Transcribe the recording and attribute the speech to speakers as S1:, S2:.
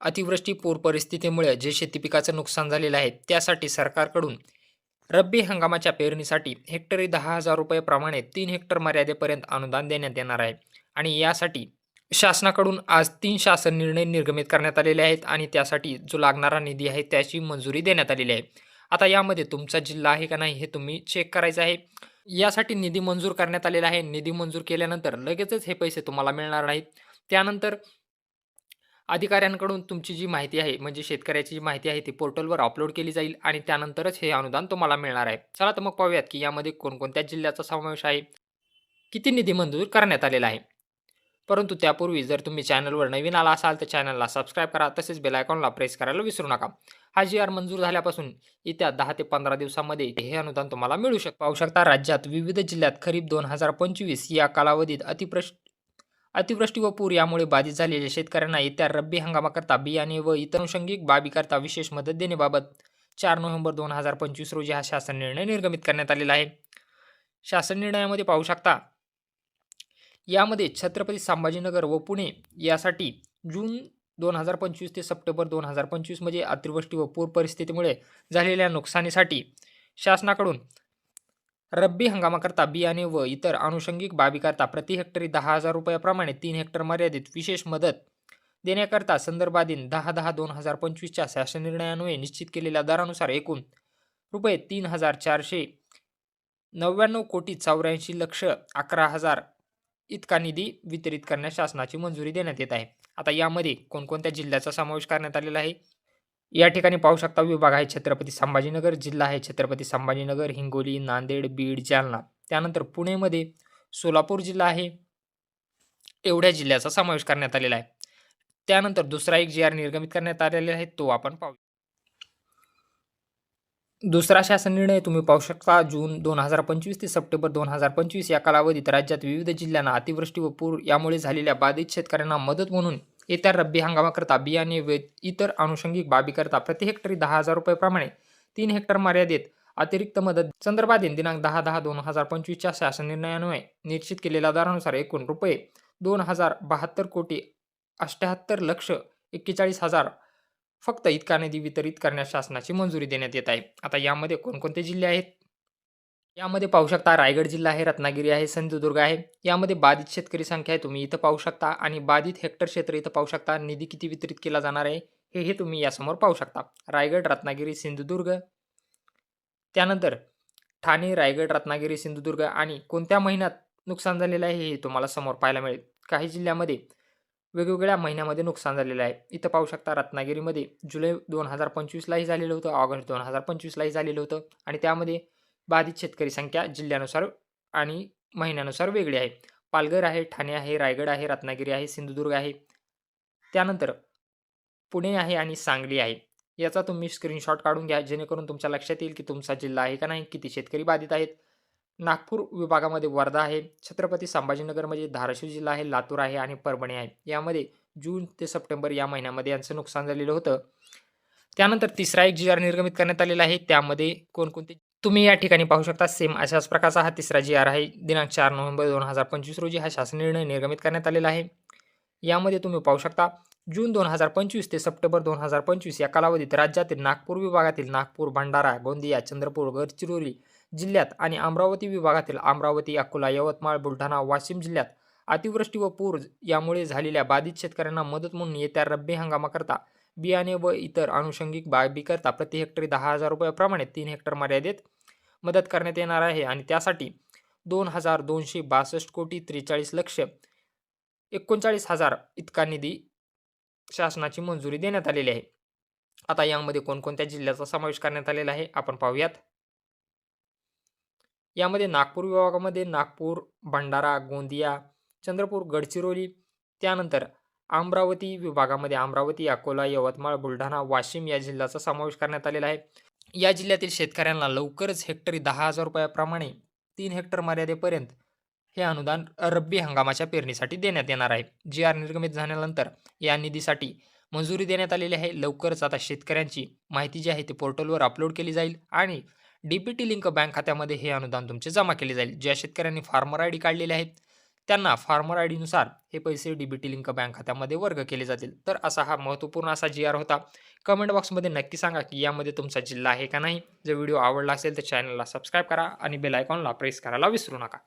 S1: अतिवृष्टी पूर परिस्थितीमुळे जे शेती पिकाचं नुकसान झालेलं आहे त्यासाठी सरकारकडून रब्बी हंगामाच्या पेरणीसाठी हेक्टरी दहा हजार रुपयेप्रमाणे तीन हेक्टर मर्यादेपर्यंत अनुदान देण्यात येणार आहे. आणि यासाठी शासनाकडून आज तीन शासन निर्णय निर्गमित करण्यात आलेले आहेत आणि त्यासाठी जो लागणारा निधी आहे त्याची मंजुरी देण्यात आलेली आहे. आता यामध्ये तुमचा जिल्हा आहे का नाही हे तुम्ही चेक करायचं आहे. यासाठी निधी मंजूर करण्यात आलेला आहे. निधी मंजूर केल्यानंतर लगेचच हे पैसे तुम्हाला मिळणार नाहीत त्यानंतर अधिकाऱ्यांकडून तुमची जी माहिती आहे म्हणजे शेतकऱ्याची जी माहिती आहे ती पोर्टलवर अपलोड केली जाईल आणि त्यानंतरच हे अनुदान तुम्हाला मिळणार आहे. चला तर मग पाहूयात की यामध्ये कोणकोणत्या जिल्ह्याचा समावेश आहे. किती निधी मंजूर करण्यात आलेला आहे? परंतु त्यापूर्वी जर तुम्ही चॅनलवर नवीन आला असाल तर चॅनलला सबस्क्राईब करा तसेच बेलायकॉनला प्रेस करायला विसरू नका. हा जी आर मंजूर झाल्यापासून येत्या दहा ते पंधरा दिवसामध्ये हे अनुदान तुम्हाला मिळू शक पाहू शकता. राज्यात विविध जिल्ह्यात खरीप दोन हजार पंचवीस या कालावधीत अतिप्रश अतिवृष्टी व पूर यामुळे बाधित झालेल्या शेतकऱ्यांना येत्या रब्बी हंगामाकरता बियाणे व इतर अनुषंगिक बाबीकरता विशेष मदत देण्याबाबत चार नोव्हेंबर दोन हजार पंचवीस रोजी हा शासन निर्णय निर्गमित करण्यात आलेला आहे. शासन निर्णयामध्ये पाहू शकता यामध्ये छत्रपती संभाजीनगर व पुणे यासाठी जून दोन हजार पंचवीस ते सप्टेंबर दोन हजार पंचवीसमध्ये अतिवृष्टी व पूर परिस्थितीमुळे झालेल्या नुकसानीसाठी शासनाकडून रब्बी हंगामाकरता बियाणे व इतर अनुषंगिक बाबीकरता प्रति हेक्टरी दहा हजार रुपयाप्रमाणे तीन हेक्टर मर्यादित विशेष मदत देण्याकरता संदर्भाधीन दहा दहा दोन हजार पंचवीसच्या शासन निर्णयान्वये निश्चित केलेल्या दरानुसार एकूण रुपये तीन हजार चारशे नव्याण्णव कोटी चौऱ्याऐंशी लक्ष अकरा हजार इतका निधी वितरित करण्यास शासनाची मंजुरी देण्यात येत आहे. आता यामध्ये कोणकोणत्या जिल्ह्याचा समावेश करण्यात आलेला आहे? या ठिकाणी पाहू शकता विभाग आहे छत्रपती संभाजीनगर जिल्हा आहे छत्रपती संभाजीनगर हिंगोली नांदेड बीड जालना. त्यानंतर पुणेमध्ये सोलापूर जिल्हा आहे. एवढ्या जिल्ह्याचा समावेश करण्यात आलेला आहे. त्यानंतर दुसरा एक जी आर निर्गमित करण्यात आलेला आहे तो आपण पाहू. दुसरा शासन निर्णय तुम्ही पाहू शकता जून दोन हजार पंचवीस ते सप्टेंबर दोन हजार पंचवीस या कालावधीत राज्यात विविध जिल्ह्यांना अतिवृष्टी व पूर यामुळे झालेल्या बाधित शेतकऱ्यांना मदत म्हणून येत्या रब्बी हंगामाकरता बियाणे व इतर अनुषंगिक बाबीकरता प्रति हेक्टरी दहा हजार रुपयेप्रमाणे तीन हेक्टर मर्यादेत अतिरिक्त मदत संदर्भाधीन दिनांक दहा दहा दोन हजार पंचवीसच्या शासन निर्णयान्वये निश्चित केलेल्या दरानुसार एकूण रुपये दोन हजार बहात्तर कोटी अठ्ठ्याहत्तर लक्ष एक्केचाळीस हजार फक्त इतका निधी वितरित करण्यास शासनाची मंजुरी देण्यात येत आहे. आता यामध्ये कोणकोणते जिल्हे आहेत? यामध्ये पाहू शकता रायगड जिल्हा आहे रत्नागिरी आहे सिंधुदुर्ग आहे. यामध्ये बाधित शेतकरी संख्या आहे तुम्ही इथं पाहू शकता. आणि बाधित हेक्टर क्षेत्र इथं पाहू शकता. निधी किती वितरित केला जाणार आहे हे हे तुम्ही यासमोर पाहू शकता. रायगड रत्नागिरी सिंधुदुर्ग. त्यानंतर ठाणे रायगड रत्नागिरी सिंधुदुर्ग आणि कोणत्या महिन्यात नुकसान झालेलं आहे हे तुम्हाला समोर पाहायला मिळेल. काही जिल्ह्यामध्ये वेगवेगळ्या महिन्यामध्ये नुकसान झालेलं आहे. इथं पाहू शकता रत्नागिरीमध्ये जुलै दोन हजार पंचवीसलाही झालेलं होतं ऑगस्ट दोन हजार पंचवीसलाही झालेलं होतं. आणि त्यामध्ये बाधित शेतकरी संख्या जिल्ह्यानुसार आणि महिन्यानुसार वेगळी आहे. पालघर आहे ठाणे आहे रायगड आहे रत्नागिरी आहे सिंधुदुर्ग आहे. त्यानंतर पुणे आहे आणि सांगली आहे. याचा तुम्ही स्क्रीनशॉट काढून घ्या जेणेकरून तुमच्या लक्षात येईल की तुमचा जिल्हा आहे का नाही किती शेतकरी बाधित आहेत. नागपूर विभागामध्ये वर्धा आहे छत्रपती संभाजीनगरमध्ये धाराशिव जिल्हा आहे लातूर आहे आणि परभणी आहे. यामध्ये जून ते सप्टेंबर या महिन्यामध्ये यांचं नुकसान झालेलं होतं. त्यानंतर तिसरा एक जी आर निर्गमित करण्यात आलेला आहे. त्यामध्ये कोणकोणते तुम्ही या ठिकाणी पाहू शकता. सेम अशाच प्रकारचा हा तिसरा जी आर आहे. दिनांक चार नोव्हेंबर दोन हजार पंचवीस रोजी हा शासन निर्णय निर्गमित करण्यात आलेला आहे. यामध्ये तुम्ही पाहू शकता जून दोन हजार पंचवीस ते सप्टेंबर दोन हजार पंचवीस या कालावधीत राज्यातील नागपूर विभागातील नागपूर भंडारा गोंदिया चंद्रपूर गडचिरोली जिल्ह्यात आणि अमरावती विभागातील अमरावती अकोला यवतमाळ बुलढाणा वाशिम जिल्ह्यात अतिवृष्टी व पूर यामुळे झालेल्या बाधित शेतकऱ्यांना मदत म्हणून येत्या रब्बी हंगामाकरता बियाणे व इतर अनुषंगिक बाबीकरता प्रति हेक्टरी दहा हजार रुपयाप्रमाणे तीन हेक्टर मर्यादेत मदत करण्यात येणार आहे आणि त्यासाठी दोन हजार दोनशे बासष्ट कोटी त्रेचाळीस लक्ष एकोणचाळीस हजार इतका निधी शासनाची मंजुरी देण्यात आलेली आहे. आता यामध्ये कोणकोणत्या जिल्ह्याचा समावेश करण्यात आलेला आहे आपण पाहूयात. यामध्ये नागपूर विभागामध्ये नागपूर भंडारा गोंदिया चंद्रपूर गडचिरोली त्यानंतर अमरावती विभागामध्ये अमरावती अकोला यवतमाळ बुलढाणा वाशिम या जिल्ह्याचा समावेश करण्यात आलेला आहे. या जिल्ह्यातील शेतकऱ्यांना लवकरच हेक्टरी दहा हजार रुपयाप्रमाणे तीन हेक्टर मर्यादेपर्यंत हे अनुदान रब्बी हंगामाच्या पेरणीसाठी देण्यात येणार आहे. जी आर निर्गमित झाल्यानंतर या निधीसाठी मंजुरी देण्यात आलेली आहे. लवकरच आता शेतकऱ्यांची माहिती जी आहे ती पोर्टलवर अपलोड केली जाईल आणि D P T link bank खात्यामध्ये हे अनुदान तुमचे जमा केले जाईल. ज्या शेतकऱ्यांनी फार्मर आय डी काढलेले आहेत त्यांना फार्मर आय डीनुसार हे पैसे D B T link bank खात्यामध्ये वर्ग केले जातील. तर असा हा महत्त्वपूर्ण असा जी आर होता. कमेंट बॉक्समध्ये नक्की सांगा की यामध्ये तुमचा जिल्हा आहे का नाही. जर व्हिडिओ आवडला असेल तर चॅनलला सबस्क्राईब करा आणि बेल आयकॉनला प्रेस करायला विसरू नका.